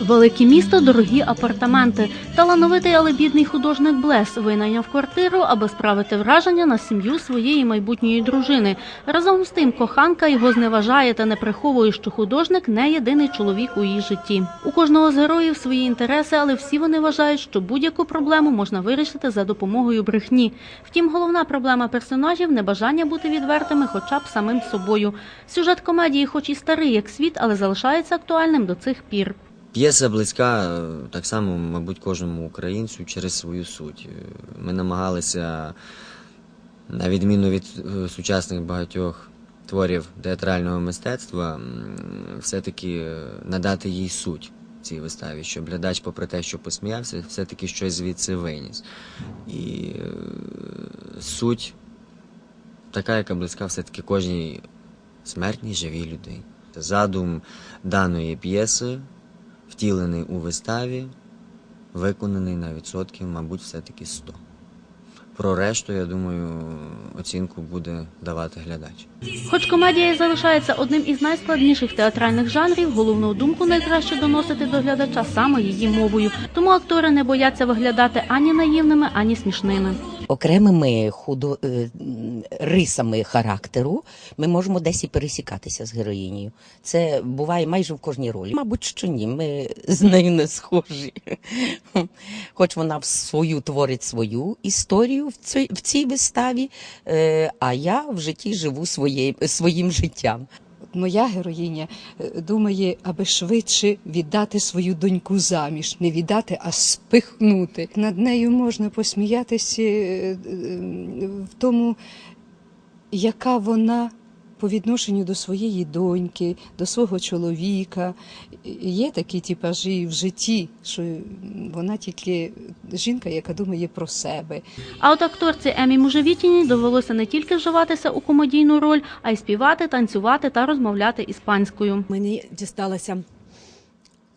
Велике місто, дорогі апартаменти. Талановитий, але бідний художник Блес винайняв квартиру, аби справити враження на сім'ю своєї майбутньої дружини. Разом з тим, коханка його зневажає та не приховує, що художник не єдиний чоловік у її житті. У кожного з героїв свої інтереси, але всі вони вважають, що будь-яку проблему можна вирішити за допомогою брехні. Втім, головна проблема персонажів небажання бути відвертими, хоча б самим собою. Сюжет комедії, хоч і старий як світ, але залишається актуальним до цих пір. П'єса близька е, так само, мабуть, кожному українцю через свою суть. Е, Ми намагалися, на відміну від е, сучасних багатьох творів театрального мистецтва, все-таки надати їй суть цій виставі, щоб глядач, попри те, що посміявся, все-таки щось звідси виніс. І суть така, яка близька все-таки кожній смертній живій людині. Задум даної п'єси втілений у виставі, виконаний на відсотків, мабуть, все-таки 100. Про решту, я думаю, оцінку буде давати глядач. Хоч комедія залишається одним із найскладніших театральних жанрів, головну думку найкраще доносити до глядача саме її мовою. Тому актори не бояться виглядати ані наївними, ані смішними. Окремими худо... е, рисами характеру ми можемо десь і пересікатися з героїнею. Це буває майже в кожній ролі. Мабуть, що ні, ми з нею не схожі. Хоч вона в свою творить свою історію в цій, в цій виставі, е, а я в житті живу своє, своїм життям. Моя героїня е, думає, аби швидше віддати свою доньку заміж, не віддати, а спихнути. Над нею можна посміятися е, е, в тому, яка вона по відношенню до своєї доньки, до свого чоловіка. Є такі типажі в житті, що вона тільки жінка, яка думає про себе. А от акторці Емі Мужевітіній довелося не тільки вживатися у комедійну роль, а й співати, танцювати та розмовляти іспанською. Мені дісталася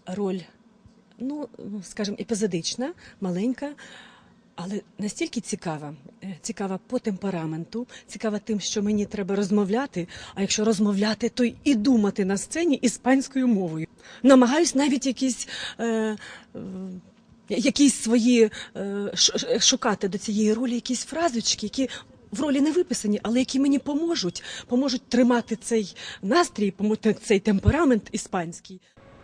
роль, ну, скажімо, епізодична, маленька, але настільки цікава. Е, Цікава по темпераменту, цікава тим, що мені треба розмовляти. А якщо розмовляти, то і думати на сцені іспанською мовою. Намагаюсь навіть якісь. Е, е, Якісь свої е, шукати до цієї ролі якісь фразочки, які в ролі не виписані, але які мені поможуть, поможуть тримати цей настрій, цей темперамент іспанський.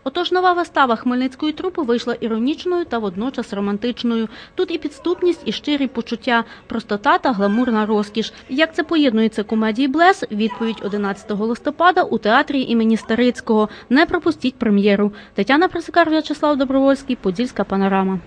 Отож, нова вистава хмельницької трупи вийшла іронічною та водночас романтичною. Тут і підступність, і щирі почуття, простота та гламурна розкіш. Як це поєднується комедії Блес? Відповідь 11 листопада у театрі імені Старицького. Не пропустіть прем'єру. Тетяна Присикар, В'ячеслав Добровольський, Подільська панорама.